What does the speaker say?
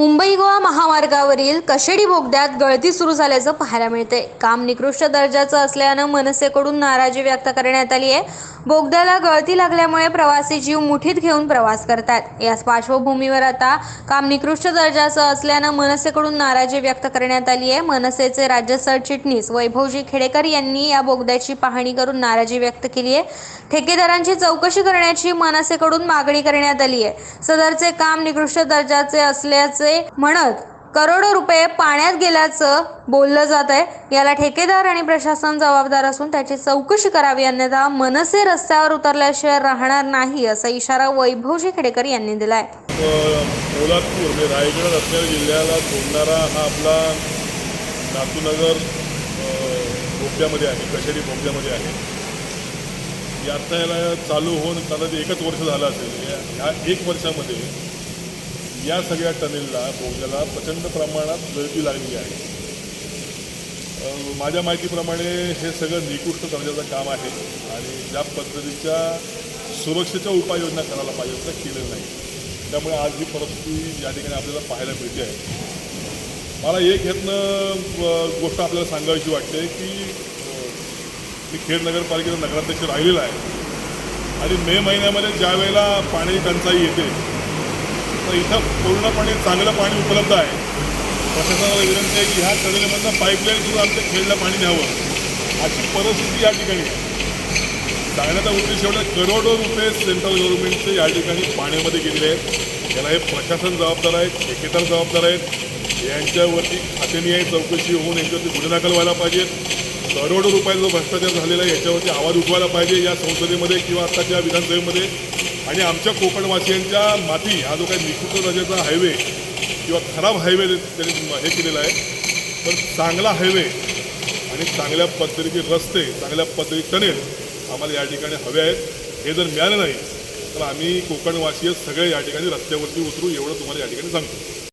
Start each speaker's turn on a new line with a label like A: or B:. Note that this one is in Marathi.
A: मुंबई गोवा महामार्गावरील कशेडी बोगद्यात गळती सुरू झाल्याचं पाहायला मिळते काम निकृष्ट दर्जाचं असल्यानं मनसेकडून नाराजी व्यक्त करण्यात आली आहे बोगद्याला गळती लागल्यामुळे प्रवासी जीव मुठीत घेऊन प्रवास करतात. याच पार्श्वभूमीवर आता काम निकृष्ट दर्जाचं असल्यानं मनसेकडून नाराजी व्यक्त करण्यात आली आहे मनसेचे राज्य सरचिटणीस वैभवजी खेडेकर यांनी या बोगद्याची पाहणी करून नाराजी व्यक्त केली आहे ठेकेदारांची चौकशी करण्याची मनसेकडून मागणी करण्यात आली आहे सदरचे काम निकृष्ट दर्जाचे असल्याचे म्हणत करोडो रुपये पाण्यात गेल्याचं बोललं जात आहे. याला ठेकेदार आणि प्रशासन जबाबदार असून त्याची चौकशी करावी. अन्यथा मनसे रस्त्यावर उतरल्याशिवाय राहणार नाही असा इशारा वैभवजी खेडेकर यांनी दिलाय.
B: पोलादपूर म्हणजे रायगड रत्नागिरी जिल्ह्याला जोडणारा हा आपला नातूनगर अ, बोगद्यामध्ये आहे कशेरी बोगद्यामध्ये आहे. यात्रा याला चालू होऊन साधारण एकच वर्ष झालं असेल. ह्या एक वर्षामध्ये या सगळ्या टनेलला बोगद्याला प्रचंड प्रमाणात गर्दी लागली आहे. माझ्या माहितीप्रमाणे हे सगळं निकृष्ट दर्जाचं काम आहे आणि ज्या पद्धतीच्या सुरक्षेच्या उपाययोजना करायला पाहिजे त्या केलं नाही. त्यामुळे आज ही परिस्थिती या ठिकाणी आपल्याला पाहायला मिळते आहे. मला एक ह्यातनं गोष्ट आपल्याला सांगायची वाटते की मी खेड नगरपालिकेचा नगराध्यक्ष राहिलेला आहे. आणि मे महिन्यामध्ये ज्या वेळेला पाणी टंचाई येते तर इथं पूर्णपणे चांगलं पाणी उपलब्ध आहे. प्रशासनाला विनंती आहे की ह्या टनेलमधनं पाईपलाईन करून आमच्या खेळला पाणी द्यावं. अशी परिस्थिती या ठिकाणी आहे. सांगण्याचा उद्देश एवढा करोडो रुपये सेंट्रल गव्हर्नमेंटचे या ठिकाणी पाण्यामध्ये गेलेले आहेत. याला हे प्रशासन जबाबदार आहेत ठेकेदार जबाबदार आहेत. यांच्यावरती खातेनिहाय चौकशी होऊन यांच्यावरती गुन्हे दाखल व्हायला पाहिजेत. करोडो रुपयांचा जो भ्रष्टाचार झालेला आहे याच्यावरती आवाज उठवायला पाहिजे या संसदेमध्ये किंवा आत्ताच्या विधानसभेमध्ये. आणि आमच्या कोकणवासियांच्या माती हा जो काही निकृष्ट दर्जाचा हायवे किंवा खराब हायवे त्यांनी हे केलेला आहे तर चांगला हायवे आणि चांगल्या पद्धतीचे रस्ते चांगल्या पद्धतीचे टनेल आम्हाला या ठिकाणी हवे आहेत. हे जर मिळालं नाही तर आम्ही कोकणवासीय सगळे या ठिकाणी रस्त्यावरती उतरू एवढं तुम्हाला या ठिकाणी सांगतो.